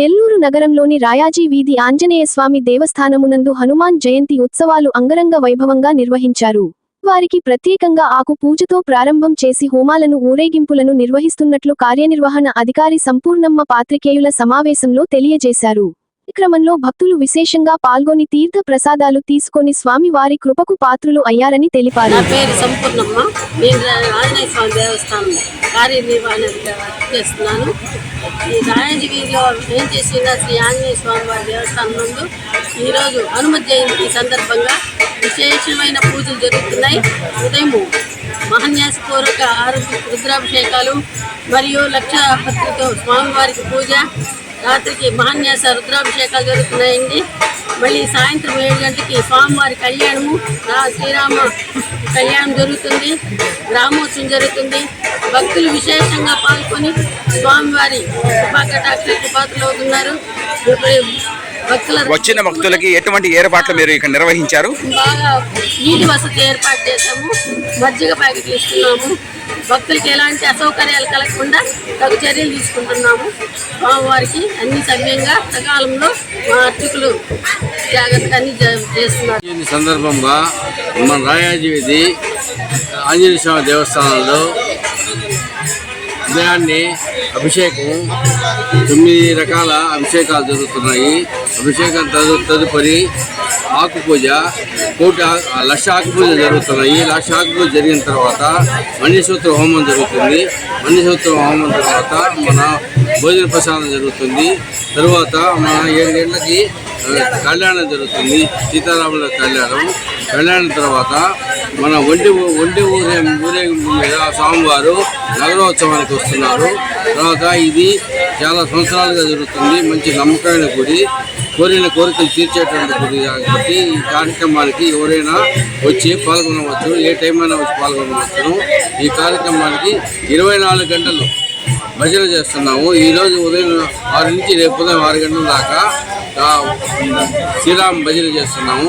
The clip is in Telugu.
నెల్లూరు నగరంలోని రాయాజీ వీధి ఆంజనేయ స్వామి దేవస్థానమునందు హనుమాన్ జయంతి ఉత్సవాలు అంగరంగ వైభవంగా నిర్వహించారు. వారికి ప్రత్యేకంగా ఆకు పూజతో ప్రారంభం చేసి హోమాలను ఊరేగింపులను నిర్వహిస్తున్నట్లు కార్యనిర్వహణ అధికారి సంపూర్ణమ్మ పాత్రికేయుల సమావేశంలో తెలియజేశారు. కార్యక్రమంలో క్రమంలో భక్తులు విశేషంగా పాల్గొని తీర్థ ప్రసాదాలు తీసుకొని స్వామి వారి కృపకు పాత్రులు అయ్యారని తెలిపారు. నా పేరు సంపూర్ణమ్మ. నేను ఆంజనేయ స్వామి దేవస్థానం కార్యనిర్వహణ చేస్తున్నాను. ఈ రాయజగిరిలో ఏం చేసిన శ్రీ ఆంజనేయ స్వామి వారి దేవస్థానం నందు ఈరోజు హనుమత్ జయంతి సందర్భంగా విశేషమైన పూజలు జరుగుతున్నాయి. ఉదయం మహన్యాసపూర్వక ఆరోగ్య రుద్రాభిషేకాలు మరియు లక్ష భక్తులతో స్వామివారికి పూజ రాత్రికి మహాన్యాస రుద్రాభిషేకాలు జరుగుతున్నాయండి. మళ్ళీ సాయంత్రం ఏడు గంటలకి స్వామివారి కళ్యాణము రా శ్రీరామ కళ్యాణం జరుగుతుంది గ్రామోత్సవం జరుగుతుంది. భక్తులు విశేషంగా పాల్గొని స్వామివారి కృపాకటాక్ష కృపాతులు అవుతున్నారు. వచ్చిన భక్తులకి ఎటువంటి ఏర్పాట్లు మీరు ఇక్కడ నిర్వహించారు? బాగా నీటి వసతి ఏర్పాటు చేశాము. మజ్జిగ ప్యాకెట్లు ఇస్తున్నాము భక్తులకి ఎలాంటి అసౌకర్యాలు కలగకుండా తగు చర్యలు తీసుకుంటున్నాము. స్వామివారికి అన్ని సవ్యంగా సకాలంలో మా అర్చకులు జాగ్రత్తగా అన్ని చేస్తున్నారు. ఈ సందర్భంగా మన రాయాజీ వీధి ఆంజనేయ స్వామి దేవస్థానంలో ఉదయాన్నే అభిషేకం. తొమ్మిది రకాల అభిషేకాలు జరుగుతున్నాయి. అభిషేకం తదు తదుపరి ఆకు పూజ కోటి లక్ష ఆకు పూజ జరుగుతున్నాయి. లక్ష ఆకు పూజ జరిగిన తర్వాత మణిసూత్ర హోమం జరుగుతుంది. మణిసూత్ర హోమం తర్వాత మన భోజన ప్రసాదం జరుగుతుంది. తరువాత మన ఏడు గంటలకి కళ్యాణం జరుగుతుంది. సీతారాముల కళ్యాణం. కళ్యాణం తర్వాత మన ఒంటి ఒంటి ఊరే ఊరే మీద స్వామివారు నగరోత్సవానికి వస్తున్నారు. తర్వాత ఇది చాలా సంవత్సరాలుగా జరుగుతుంది. మంచి నమ్మకమైన గుడి. కోరిన కోరికలు తీర్చేటువంటి గుడి కాబట్టి ఈ కార్యక్రమానికి ఎవరైనా వచ్చి పాల్గొనవచ్చు. ఏ టైం అయినా వచ్చి పాల్గొనవచ్చు ఈ కార్యక్రమానికి ఇరవై నాలుగు గంటలు భజన చేస్తున్నాము. ఈరోజు ఉదయం ఆరు నుంచి రేపు ఉదయం ఆరు గంటల దాకా శ్రీరామ్ భజన చేస్తున్నాము.